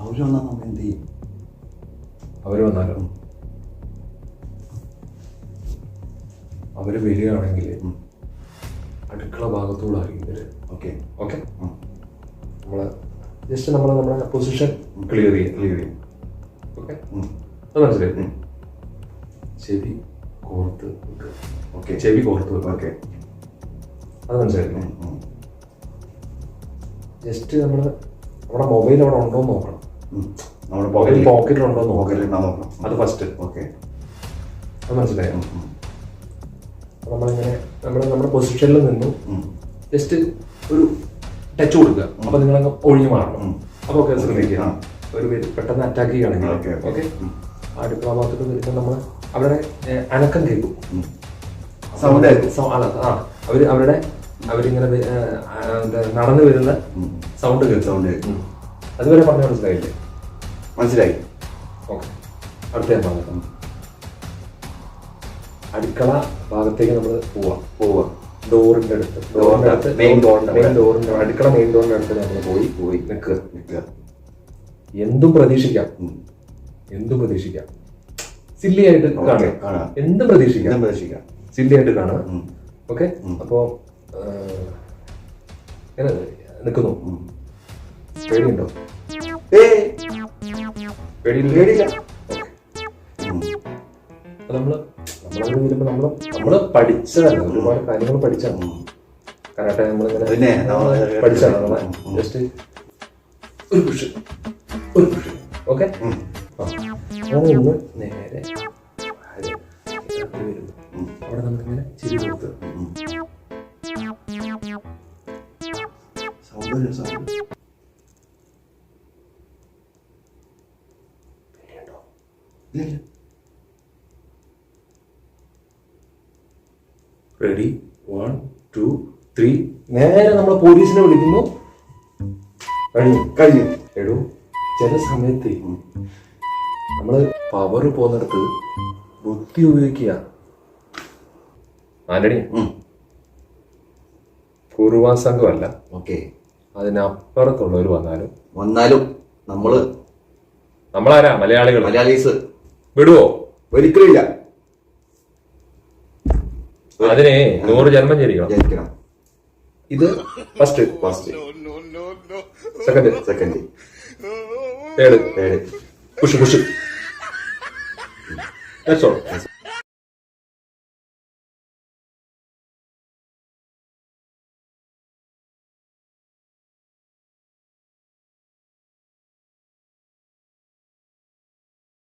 അവർ വന്നാൽ നമ്മൾ എന്ത് ചെയ്യും? അവർ വന്നാലോ അവർ വരികയാണെങ്കിൽ അടുക്കള ഭാഗത്തൂടെ ആയിരിക്കും വരിക ഓക്കെ? ഓക്കെ നമ്മൾ ജസ്റ്റ് നമ്മൾ നമ്മുടെ പൊസിഷൻ ക്ലിയർ ചെയ്യാം ക്ലിയർ ചെയ്യും. ഓക്കെ? അത് മനസ്സിലായി. ചെവി കോർത്ത് വെക്കുക. ഓക്കെ. ചെവി കോർത്ത് വെക്കുക. ഓക്കെ. അത് മനസ്സിലായില്ലേ. ജസ്റ്റ് നമ്മൾ നമ്മുടെ മൊബൈൽ അവിടെ ഉണ്ടോ എന്ന് നോക്കണം. നമ്മുടെ പോക്കറ്റിൽ പോക്കറ്റിൽ നോക്കണം. അത് ഫസ്റ്റ് ഓക്കെ അത് മനസ്സിലായോ. നമ്മളിങ്ങനെ നമ്മൾ നമ്മുടെ പൊസിഷനിൽ നിന്നും ജസ്റ്റ് ഒരു ടച്ച് കൊടുക്കുക. അപ്പൊ നിങ്ങളങ്ങ് ഒഴിഞ്ഞു മാറണം. അപ്പൊ ഒക്കെ ശ്രമിക്കുക. ഒരു പെട്ടെന്ന് അറ്റാക്ക് ചെയ്യുകയാണെങ്കിൽ. ഓക്കെ, ആ ഭാഗത്തോട്ട് വരുമ്പോൾ നമ്മൾ അവരുടെ അനക്കം കേൾക്കും. ആ. അവർ അവരുടെ അവരിങ്ങനെ നടന്നു വരുന്ന സൗണ്ട് കേൾക്കും. സൗണ്ട് കേൾക്കും. അതുവരെ പറഞ്ഞ മനസ്സിലായില്ലേ? മനസ്സിലായി. ഓക്കെ. അടുത്ത ഞാൻ പറഞ്ഞു അടുക്കള ഭാഗത്തേക്ക് നമ്മൾ പോവാം. പോവാം. ഡോറിന്റെ അടുത്ത്. ഡോറിന്റെ അടുത്ത്. മെയിൻ ഡോറിന്റെ മെയിൻ. ഡോറിന്റെ അടുക്കള മെയിൻ ഡോറിന്റെ അടുത്ത് നമ്മൾ പോയി. പോയി. നിൽക്കുക നിൽക്കുക എന്തും പ്രതീക്ഷിക്കാം. എന്തും പ്രതീക്ഷിക്കാം. സില്ലിയായിട്ട് കാണാം. എന്തും പ്രതീക്ഷിക്കാം. പ്രതീക്ഷിക്കാം. സില്ലിയായിട്ട് കാണാം. ഓക്കെ. അപ്പോ നിൽക്കുന്നു പേടിയുണ്ടോ? ഏയ് പേടിയില്ല. പേടിയില്ല. നമ്മൾ നമ്മളവിടെ വരുമ്പോ നമ്മൾ നമ്മൾ പഠിച്ചതാണ് ഒരുപാട് കാര്യങ്ങൾ പഠിച്ചാണ്. കരാട്ടെ നമ്മളിങ്ങനെ പിന്നെ പഠിച്ചാണ് നമ്മളെ. ജസ്റ്റ് ഒരു പുഷ്. ഒരു പുഷ്. ഓക്കെ. അങ്ങനെ ഒന്ന് നേരെ. അവിടെ നമുക്കിങ്ങനെ ചിരി കൊടുത്ത്. സൗന്ദര്യം സൗണ്ട് വരും, സൗണ്ട്. പേടിയുണ്ടോ? ഇല്ല. റെഡി വൺ ടു ത്രീ നേരെ നമ്മൾ പോലീസിനെ വിളിക്കുന്നു. കഴിഞ്ഞു കഴിഞ്ഞു. എടോ ചില സമയത്ത് നമ്മൾ നമ്മൾ പവർ പോകുന്നിടത്ത് ബുദ്ധി ഉപയോഗിക്കുക. ആന്റണി കുറുവാൻ കുറുവാ സംഘമല്ല. ഓക്കെ. അതിനപ്പുറത്തുള്ളവർ വന്നാലും വന്നാലും നമ്മൾ നമ്മളാരാ? മലയാളികൾ മലയാളീസ്. വിടുവോ? ഒരിക്കലില്ല അതിനെ നൂറ് ജന്മം ജനിക്കണം. ജനിക്കണം. ഇത് first first second second third third push push That's all